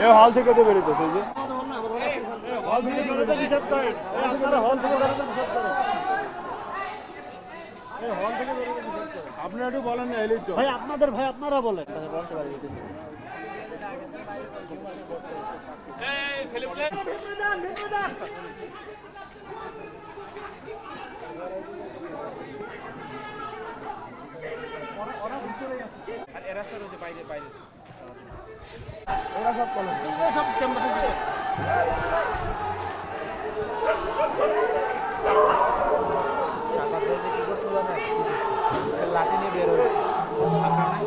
এ হল থেকে তো বেরোতেছে যে। হল থেকে বেরোতে নিষেধ করেন আপনারা হল থেকে বেরোতে নিষেধ করেন হল থেকে বেরোতে নিষেধ করেন আপনি একটু বলেন না এলিট। ভাই আপনাদের ভাই আপনারা বলেন। লাঠি নিয়ে বের হয়েছে তাহলে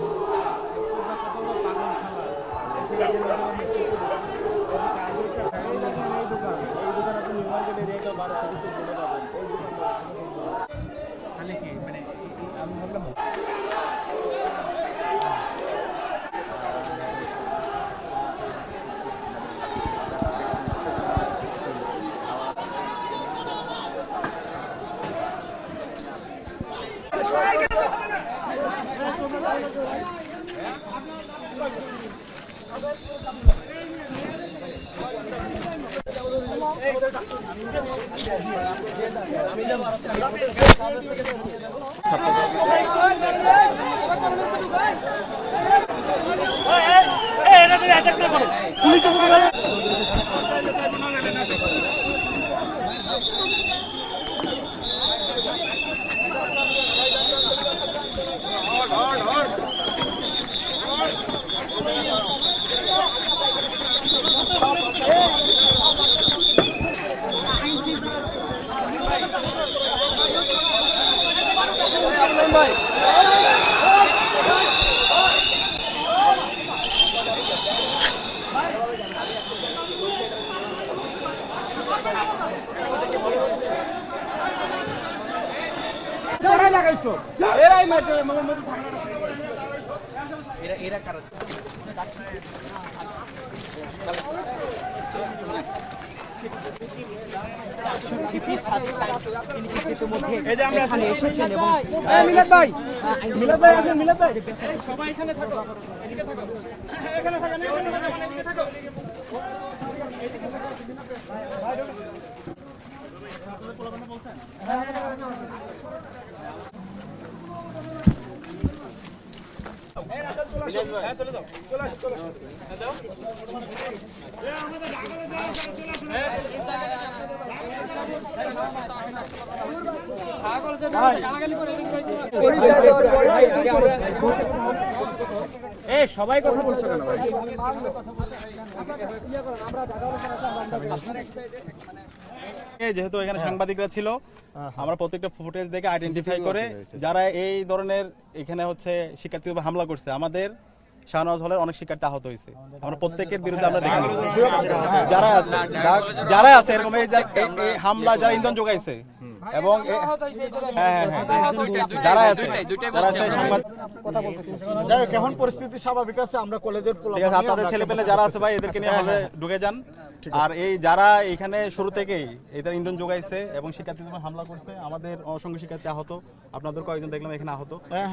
পুলিশ এরা এরা কারা? এই যে আমরা এখানে এসেছেন এবং মিলাদ ভাই। মিলাদ ভাই আসেন মিলাদ ভাই। সবাই এখানে থাকো। এদিকে থাকো। এখানে থাকো এখানে থাকো এদিকে থাকো। এ সবাই কথা বলছো কেন ভাই? যেহেতু এখানে সাংবাদিকরা ছিল আমরা প্রত্যেকটা ফুটেজ দেখে আইডেন্টিফাই করে যারা এই ধরনের এখানে হচ্ছে শিক্ষার্থীর হামলা করছে আমাদের শাহনওয়াজ হলের অনেক শিক্ষার্থী আহত হয়েছে। আমরা প্রত্যেকের বিরুদ্ধে আমরা দেখি যারা আছে যারা আছে এরকম এই হামলা যারা ইন্ধন যোগাইছে এবং হ্যাঁ হ্যাঁ হ্যাঁ যারা আছে যারা আছে সংবাদ যাই হোক এখন পরিস্থিতি স্বাভাবিক আছে আমরা কলেজের ঠিক আছে আপনাদের ছেলে পেলে যারা আছে ভাই এদেরকে নিয়ে হলে ঢুকে যান। আর এই যারা এখানে শুরু থেকেই এদের ইন্ধন যোগাইছে এবং শিক্ষার্থীদের হামলা করছে আমাদের অসংখ্য শিক্ষার্থী আহত আপনাদের কয়েকজন দেখলাম এখানে আহত।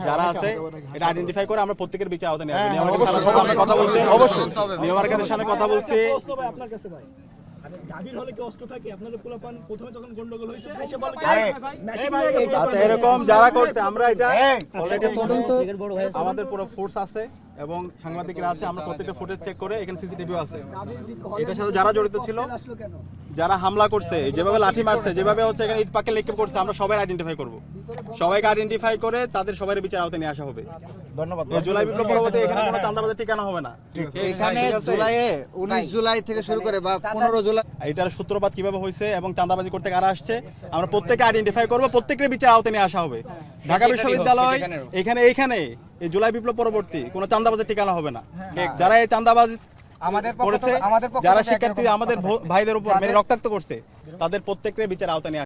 যারা আছে এটা আইডেন্টিফাই করে আমরা প্রত্যেকের বিচার আহত নিয়ে আমরা কথা বলছি। অবশ্যই নিয়মার্কের সাথে কথা বলছি। আপনার কাছে ভাই। আরে দাবির হলে কি অস্ত্র থাকে? আপনাদের পোলাপান প্রথমে যখন গন্ডগোল হয়েছে এসে বলে কি মেশিন নিয়ে গেল আচ্ছা এরকম যারা করছে আমরা এটা তদন্ত বড় ভাই আমাদের পুরো ফোর্স আছে এবং সাংবাদিকরা আছে আমরা প্রত্যেকটা ফুটেজ চেক করে এখানে সিসিটিভিও আছে। এটার সাথে যারা জড়িত ছিল যারা হামলা করছে যেভাবে লাঠি মারছে যেভাবে হচ্ছে এখানে ইট পাকে নিক্ষেপ করছে আমরা সবাই আইডেন্টিফাই করব। সবাইকে আইডেন্টিফাই করে তাদের সবার বিচার আওতায় নিয়ে আসা হবে। ধন্যবাদ। জুলাই বিপ্লব পরবর্তী এখানে কোনো ঠিকানা হবে না। এখানে জুলাইয়ে উনিশ জুলাই থেকে শুরু করে বা পনেরো জুলাই এটার সূত্রপাত কীভাবে হয়েছে এবং চাঁদাবাজি করতে কারা আসছে আমরা প্রত্যেককে আইডেন্টিফাই করব প্রত্যেকের বিচার আওতায় নিয়ে আসা হবে। ঢাকা বিশ্ববিদ্যালয় এখানে এইখানে এই জুলাই বিপ্লব পরবর্তী কোনো চাঁদাবাজের ঠিকানা হবে না। যারা এই চাঁদাবাজ আমাদের করেছে যারা শিক্ষার্থী আমাদের ভাইদের উপর মেরে রক্তাক্ত করছে তাদের প্রত্যেকের বিচার আওতায় নিয়ে